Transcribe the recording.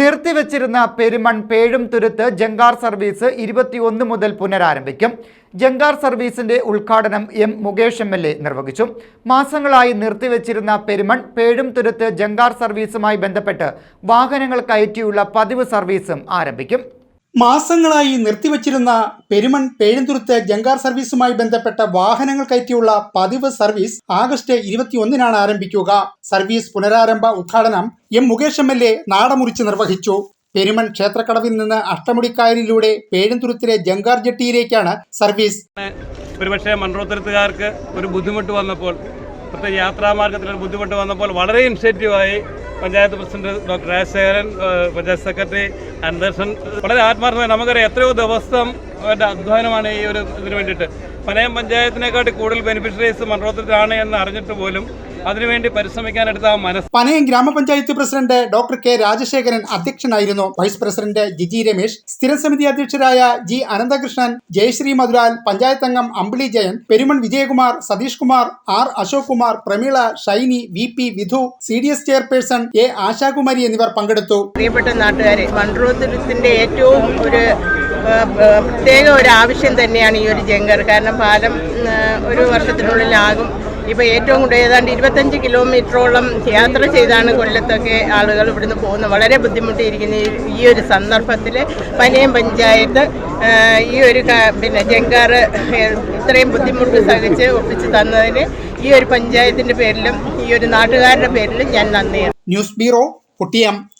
നിർത്തിവച്ചിരുന്ന പെരുമൺ പേഴും തുരുത്ത് ജങ്കാർ service ഇരുപത്തിയൊന്ന് മുതൽ പുനരാരംഭിക്കും. ജങ്കാർ സർവീസിന്റെ ഉദ്ഘാടനം M Mukesh M L A നിർവഹിച്ചു. മാസങ്ങളായി നിർത്തിവെച്ചിരുന്ന പെരുമൺ പേഴും തുരുത്ത് ജങ്കാർ സർവീസുമായി ബന്ധപ്പെട്ട് വാഹനങ്ങൾ കയറ്റിയുള്ള പതിവ് സർവീസും ആരംഭിക്കും. മാസങ്ങളായി നിർത്തിവച്ചിരുന്ന പെരുമൺ പേഴുന്തുരുത്ത് ജങ്കാർ സർവീസുമായി ബന്ധപ്പെട്ട വാഹനങ്ങൾ കയറ്റിയുള്ള പതിവ് സർവീസ് ആഗസ്റ്റ് ഇരുപത്തിയൊന്നിനാണ് ആരംഭിക്കുക. സർവീസ് പുനരാരംഭ ഉദ്ഘാടനം M Mukesh M L A നാടമുറിച്ച് നിർവഹിച്ചു. പെരുമൺ ക്ഷേത്രക്കടവിൽ നിന്ന് അഷ്ടമുടിക്കായലിലൂടെ പേഴുന്തുരുത്തിലെ ജങ്കാർ ജെട്ടിയിലേക്കാണ് സർവീസ്. ഒരുപക്ഷെ മൺറോത്തുരുത്തുകാർക്ക് ഒരു ബുദ്ധിമുട്ട് വന്നപ്പോൾ പ്രത്യേക യാത്രാമാർഗത്തിൽ ഒരു ബുദ്ധിമുട്ട് വന്നപ്പോൾ വളരെ ഇനിഷ്യേറ്റീവായി panchayat president doctor Rajasekharan panchayat secretary Andarshan വളരെ ആത്മാർത്ഥമായി നമുക്കറിയാം എത്രയോ ദിവസം അവരുടെ അധ്വാനമാണ് ഈ ഒരു ഇതിനു വേണ്ടിയിട്ട്. പനയം പഞ്ചായത്തിനെക്കാട്ടി കൂടുതൽ ബെനിഫിഷ്യറീസ് മണ്ഡലത്തിലാണ് എന്ന് അറിഞ്ഞിട്ട് പോലും അതിനുവേണ്ടി പരിശ്രമിക്കാനെടുത്ത ആ മനസ്സ് പനയം ഗ്രാമപഞ്ചായത്ത് പ്രസിഡന്റ് ഡോക്ടർ കെ രാജശേഖരൻ അധ്യക്ഷനായിരുന്നു. വൈസ് പ്രസിഡന്റ് ജിജി രമേശ് സ്ഥിരം സമിതി അധ്യക്ഷരായ ജി അനന്തകൃഷ്ണൻ ജയശ്രീ മധുരാൽ പഞ്ചായത്ത് അംഗം Ambili Jayan Perumon Vijayakumar Satheesh Kumar R Ashok Kumar Prameela Shiny V P Vidhu C D S chairperson A Ashakumari എന്നിവർ പങ്കെടുത്തു. പ്രിയപ്പെട്ട നാട്ടുകാരെ മൺറോത്തിന്റെ ഏറ്റവും ഒരു പ്രത്യേക ഒരു ആവശ്യം തന്നെയാണ് ഈ ഒരു ജങ്കർ കാരണം പാലം ഒരു വർഷത്തിനുള്ളിലാകും. ഇപ്പോൾ ഏറ്റവും കൂടുതൽ ഏതാണ്ട് ഇരുപത്തഞ്ച് കിലോമീറ്ററോളം യാത്ര ചെയ്താണ് കൊല്ലത്തൊക്കെ ആളുകൾ ഇവിടുന്ന് പോകുന്നത്. വളരെ ബുദ്ധിമുട്ടിയിരിക്കുന്ന ഈ- ഒരു സന്ദർഭത്തിൽ പനയം പഞ്ചായത്ത് ഈ ഒരു പിന്നെ ജങ്കാർ ഇത്രയും ബുദ്ധിമുട്ട് സഹിച്ച് ഒപ്പിച്ച് തന്നതിന് ഈ ഒരു പഞ്ചായത്തിന്റെ പേരിലും ഈ ഒരു നാട്ടുകാരുടെ പേരിലും ഞാൻ നന്ദിയാണ്. News bureau Kottiyam.